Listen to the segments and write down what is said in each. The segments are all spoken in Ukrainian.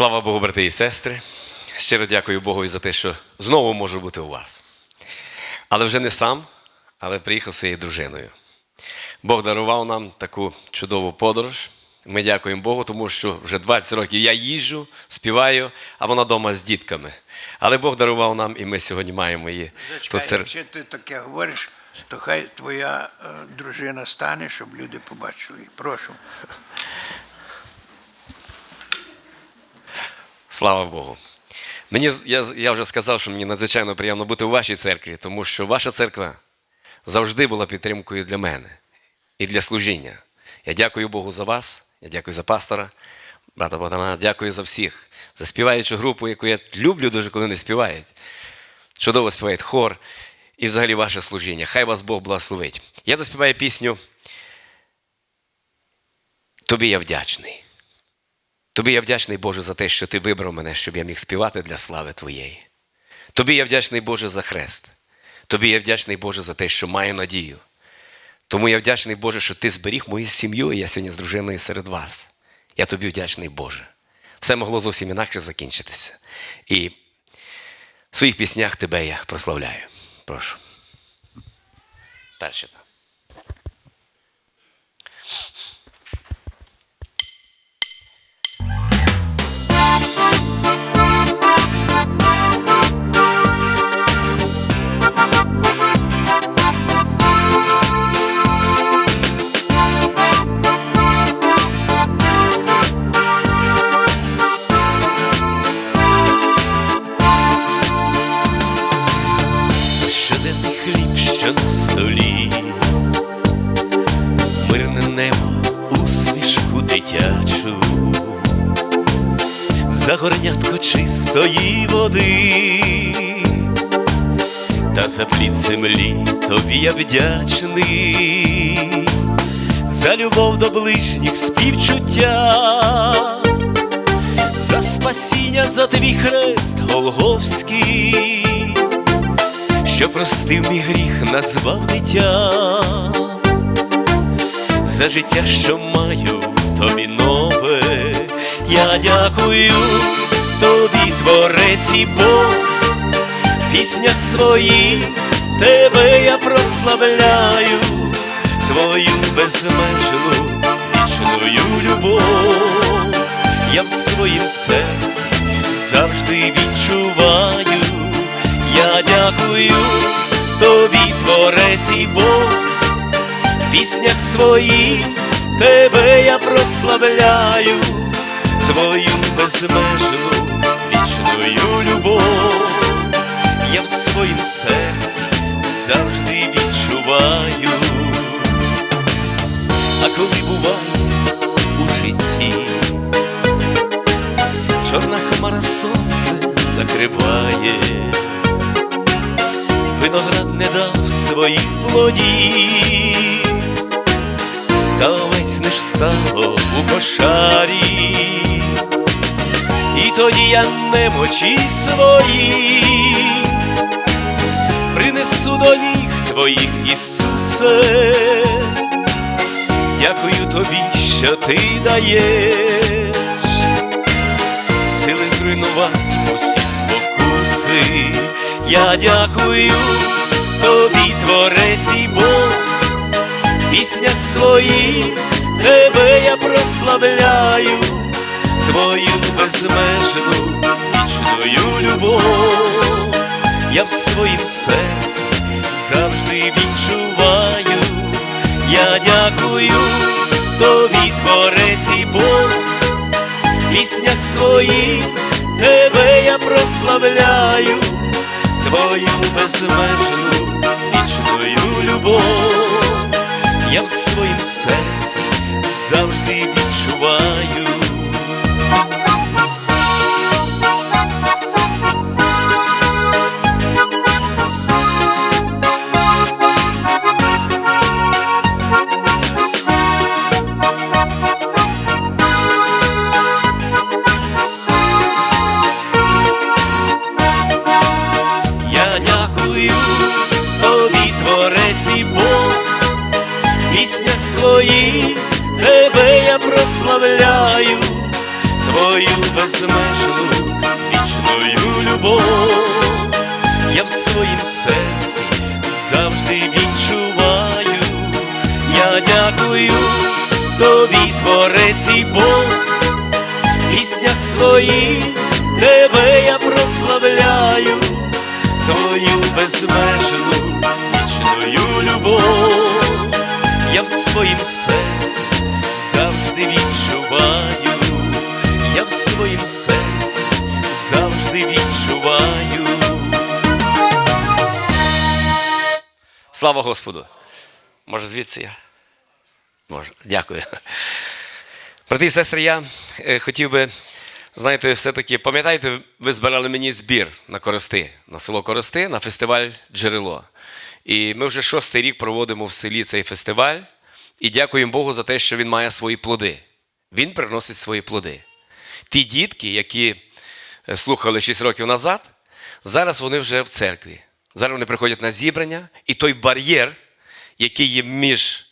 Слава Богу, брати і сестри. Щиро дякую Богові за те, що знову можу бути у вас. Але вже не сам, але приїхав своєю дружиною. Бог дарував нам таку чудову подорож. Ми дякуємо Богу, тому що вже 20 років я їжджу, співаю, а вона вдома з дітками. Але Бог дарував нам, і ми сьогодні маємо її Зачекай, серед. якщо ти таке говориш, то хай твоя е, дружина стане, щоб люди побачили. Прошу. Слава Богу. Мені, я, я вже сказав, що мені надзвичайно приємно бути у вашій церкві, тому що ваша церква завжди була підтримкою для мене і для служіння. Я дякую Богу за вас, я дякую за пастора, брата Богдана, дякую за всіх, за співаючу групу, яку я люблю дуже, коли вони співають. Чудово співають хор і взагалі ваше служіння. Хай вас Бог благословить. Я заспіваю пісню. Тобі я вдячний. Тобі я вдячний, Боже, за те, що ти вибрав мене, щоб я міг співати для слави Твоєї. Тобі я вдячний, Боже, за хрест. Тобі я вдячний, Боже, за те, що маю надію. Тому я вдячний, Боже, що ти зберіг мою сім'ю, і я сьогодні з дружиною серед вас. Я тобі вдячний, Боже. Все могло зовсім інакше закінчитися. І в своїх піснях тебе я прославляю. Прошу. Перше там. За горнятко чистої води, та за плід землі тобі я вдячний, за любов до ближніх співчуття. За спасіння за твій хрест Голговський, що простив мій гріх, назвав дитя, за життя, що маю тобі нове, я дякую тобі, творець і Бог, піснях своїх тебе я прославляю, твою безмежну вічною любов, я в своїм серці завжди відчуваю. Я дякую тобі, творець і Бог, піснях своїх тебе я прославляю, твою безмежну вічною любов, я в своїм серці завжди відчуваю, а коли буває у житті, чорна хмара сонце закриває. Виноград не дав своїх плодів, та овець не ж стало у кошарі, і тоді я немочі свої принесу до ніг твоїх, Ісусе, дякую тобі, що ти даєш. Сили зруйнувати усі спокуси. Я дякую тобі, творець і Бог, піснях своїх тебе я прославляю, твою безмежну вічною любов, я в своїм серці завжди відчуваю, я дякую тобі, творець і Бог. Піснях своїх тебе я прославляю, твою безмежну вічною любов, я в своїм серці завжди відчуваю. Вічною любов. Я в своїм серці завжди відчуваю. Я дякую тобі, творець і Бог, піснях своїх тебе я прославляю, твою безмежну вічною любов. Я в своїм серці завжди відчуваю, я в своїм серці Слава Господу! Може, звідси я? Може, дякую. Брати і сестри, я е, хотів би, знаєте, все-таки, пам'ятаєте, ви збирали мені збір на Корости, на село Корости, на фестиваль Джерело. І ми вже шостий рік проводимо в селі цей фестиваль. І дякуємо Богу за те, що він має свої плоди. Він приносить свої плоди. Ті дітки, які е, слухали 6 років назад, зараз вони вже в церкві. Зараз вони приходять на зібрання, і той бар'єр, який є між,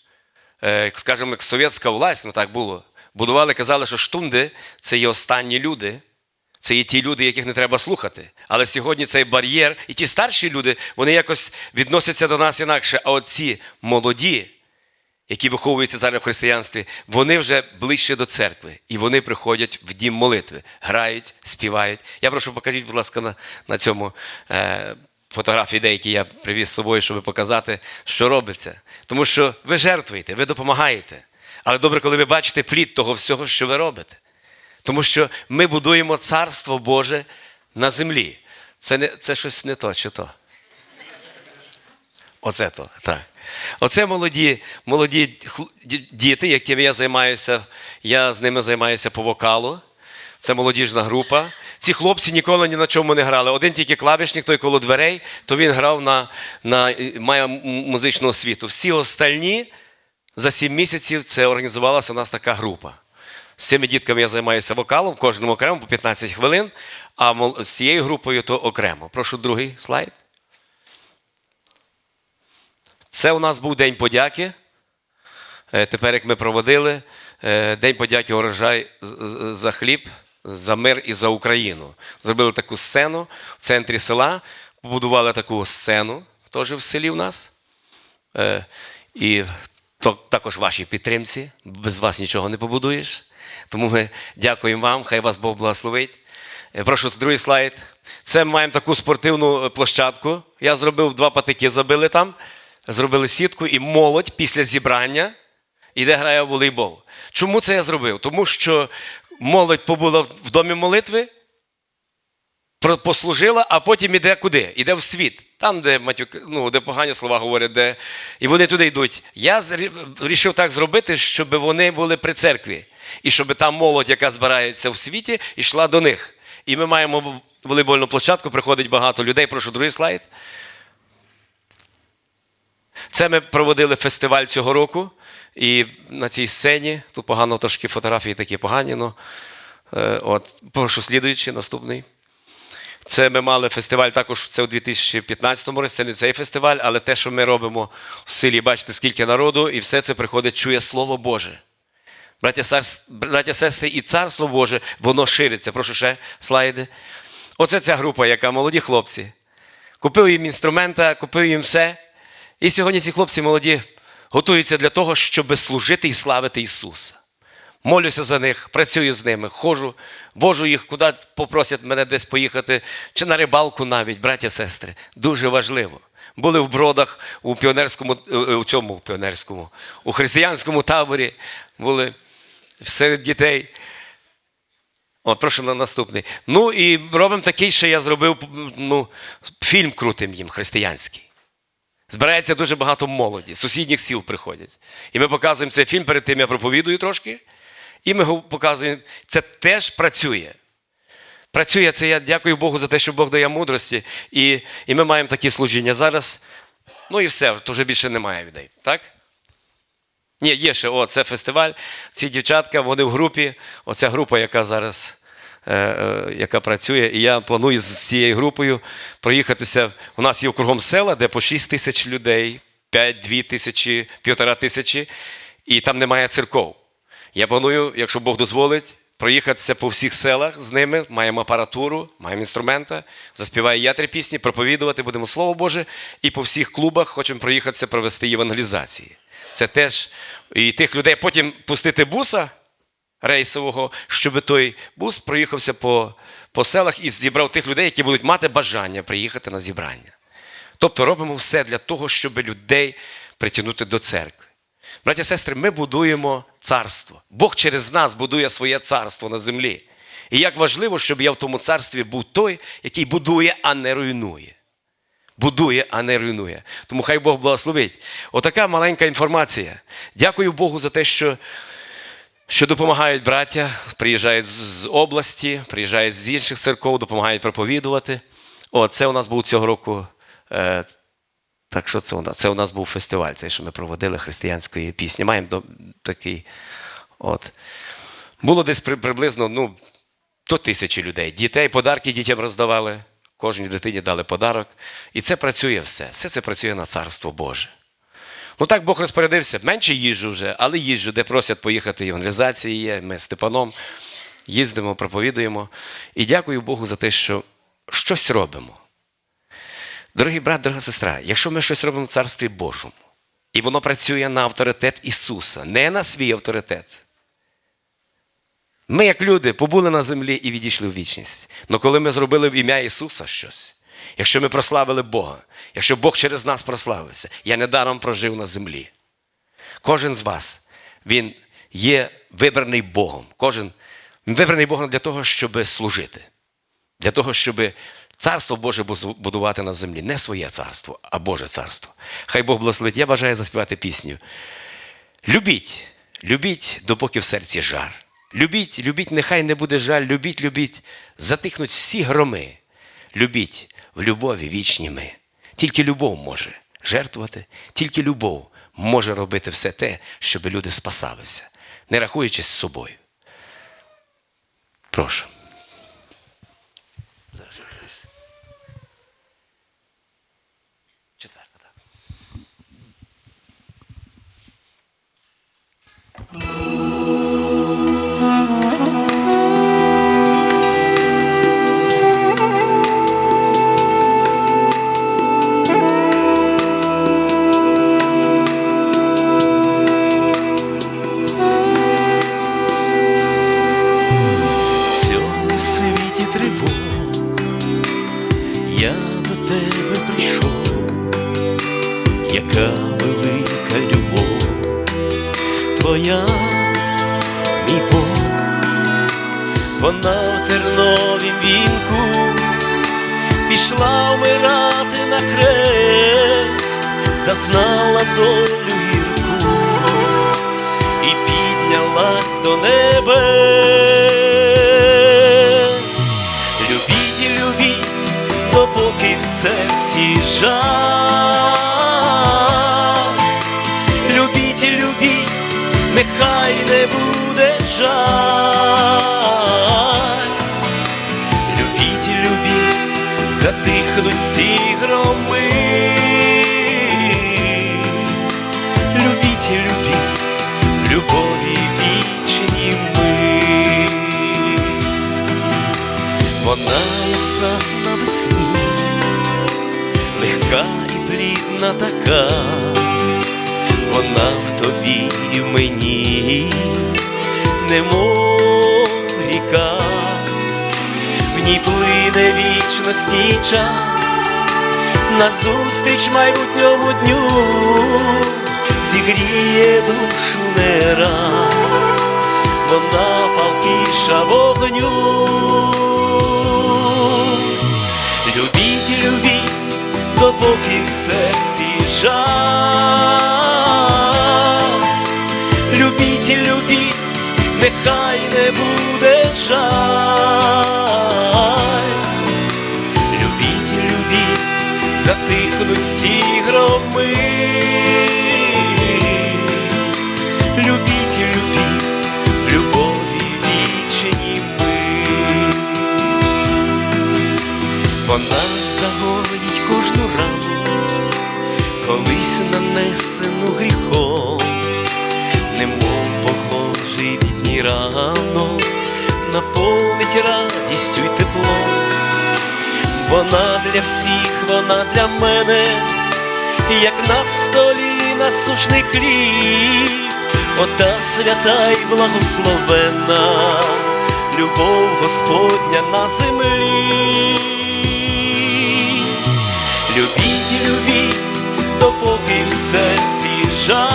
е, скажімо, як совєтська власть, ну так було, будували, казали, що штунди це є останні люди, це є ті люди, яких не треба слухати. Але сьогодні цей бар'єр, і ті старші люди, вони якось відносяться до нас інакше. А оці молоді, які виховуються зараз в християнстві, вони вже ближче до церкви. І вони приходять в дім молитви, грають, співають. Я прошу, покажіть, будь ласка, на, на цьому е, фотографії деякі я привіз з собою, щоб показати, що робиться. Тому що ви жертвуєте, ви допомагаєте. Але добре, коли ви бачите плід того всього, що ви робите. Тому що ми будуємо царство Боже на землі. Це, не, це щось не то, чи то. Оце то, так. Оце молоді, молоді діти, якими я займаюся. Я з ними займаюся по вокалу. Це молодіжна група. Ці хлопці ніколи ні на чому не грали. Один тільки клавішник, той коло дверей, то він грав на, на має музичну освіту. Всі остальні за сім місяців це організувалася у нас така група. З цими дітками я займаюся вокалом, кожному окремо по 15 хвилин, а з цією групою то окремо. Прошу другий слайд. Це у нас був День подяки. Е, Тепер, як ми проводили, е, День подяки урожай за хліб, за мир і за Україну. Зробили таку сцену в центрі села, побудували таку сцену теж в селі в нас. Е, І також вашій підтримці. Без вас нічого не побудуєш. Тому ми дякуємо вам, хай вас Бог благословить. Е, Прошу другий слайд. Це ми маємо таку спортивну е, площадку. Я зробив два патики, забили там, зробили сітку, і молодь після зібрання іде грає в волейбол. Чому це я зробив? Тому що молодь побула в домі молитви, послужила, а потім іде куди? Іде в світ. Там, де матюк, ну, де погані слова говорять, де... і вони туди йдуть. Я вирішив так зробити, щоб вони були при церкві. І щоб та молодь, яка збирається в світі, йшла до них. І ми маємо волейбольну площадку, приходить багато людей. Прошу другий слайд. Це ми проводили фестиваль цього року. І на цій сцені, тут погано трошки фотографії такі погані, ну, е, от, прошу слідуючий, наступний. Це ми мали фестиваль також це у 2015 році. Це не цей фестиваль, але те, що ми робимо в селі, бачите, скільки народу, і все це приходить, чує Слово Боже. Браття сестри, і царство Боже, воно шириться. Прошу ще слайди. Оце ця група, яка молоді хлопці. Купив їм інструмента, купив їм все. І сьогодні ці хлопці молоді готуються для того, щоб служити і славити Ісуса. Молюся за них, працюю з ними, ходжу, вожу їх, куди попросять мене десь поїхати, чи на рибалку навіть, браття, сестри. Дуже важливо. Були в бродах у піонерському, е, е, у цьому піонерському, у християнському таборі, були серед дітей. От, прошу на наступний. Ну і робимо такий, що я зробив ну, фільм крутим їм християнський. Збирається дуже багато молоді, з сусідніх сіл приходять. І ми показуємо цей фільм, перед тим я проповідую трошки, і ми показуємо, це теж працює. Працює це, я дякую Богу за те, що Бог дає мудрості. І, і ми маємо такі служіння зараз. Ну і все, то вже більше немає людей. Так? Ні, є ще, о, це фестиваль. Ці дівчатка, вони в групі. Оця група, яка зараз яка працює. І я планую з цією групою проїхатися. У нас є кругом села, де по 6 тисяч людей, 5-2 тисячі, півтора тисячі, і там немає церков. Я планую, якщо Бог дозволить, проїхатися по всіх селах з ними, маємо апаратуру, маємо інструмента, заспіваю я три пісні, проповідувати будемо Слово Боже, і по всіх клубах хочемо проїхатися провести євангелізації. Це теж і тих людей потім пустити буса рейсового, щоб той бус проїхався по, по селах і зібрав тих людей, які будуть мати бажання приїхати на зібрання. Тобто робимо все для того, щоб людей притягнути до церкви. Браті і сестри, ми будуємо царство. Бог через нас будує своє царство на землі. І як важливо, щоб я в тому царстві був той, який будує, а не руйнує. Будує, а не руйнує. Тому хай Бог благословить. Отака маленька інформація. Дякую Богу за те, що що допомагають браття, приїжджають з- області, приїжджають з інших церков, допомагають проповідувати. О, це у нас був цього року. Е, так що це у нас? Це у нас був фестиваль, цей, що ми проводили християнської пісні. Маємо до, такий. От. Було десь при, приблизно ну, до тисячі людей. Дітей, подарки дітям роздавали, кожній дитині дали подарок. І це працює все. Все це працює на Царство Боже. Ну так Бог розпорядився, менше їжджу вже, але їжджу, де просять поїхати евангелізації є. Ми з Степаном їздимо, проповідуємо. І дякую Богу за те, що щось робимо. Дорогий брат, дорога сестра, якщо ми щось робимо в Царстві Божому, і воно працює на авторитет Ісуса, не на свій авторитет. Ми, як люди, побули на землі і відійшли в вічність. Але коли ми зробили в ім'я Ісуса щось, якщо ми прославили Бога, якщо Бог через нас прославився, я недаром прожив на землі. Кожен з вас, він є вибраний Богом. Кожен вибраний Богом для того, щоб служити, для того, щоб царство Боже будувати на землі. Не своє царство, а Боже царство. Хай Бог благословить. Я бажаю заспівати пісню. Любіть, любіть, допоки в серці жар. Любіть, любіть, нехай не буде жаль, любіть, любіть, затихнуть всі громи. Любіть в любові вічні ми. Тільки любов може жертвувати, тільки любов може робити все те, щоб люди спасалися, не рахуючись з собою. Прошу. Пішла вмирати на хрест, зазнала долю гірку і піднялась до небес. Любіть, любіть, допоки в серці жар. Любіть, любіть, нехай не буде жаль. Всі громи. Любіть, любіть, любові вічні ми. Вона, як сад на весні, легка і плідна така, вона в тобі і в мені, немов ній плине вічності час, назустріч майбутньому дню, зігріє душу не раз, вона палкіша вогню. Любіть, любіть, допоки в серці жар. Любіть, любіть, нехай не буде жаль. Всі громи. Любіть, любіть, любові вічні ми. Вона загоїть кожну рану, колись нанесену гріхом, немов похожий літній ранок наповнить радістю й теплом. Вона для всіх, вона для мене, як на столі насушний хліб, ота свята й благословенна, любов Господня на землі. Любіть, любіть, допоки в серці жар.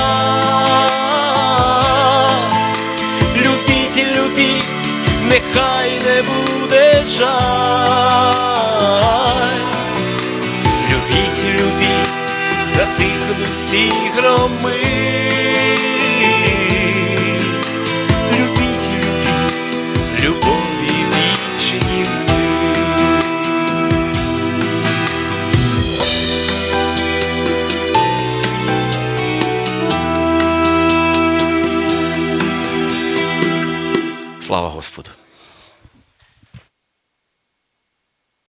Любіть, любіть, нехай не буде жаль. Всі громи.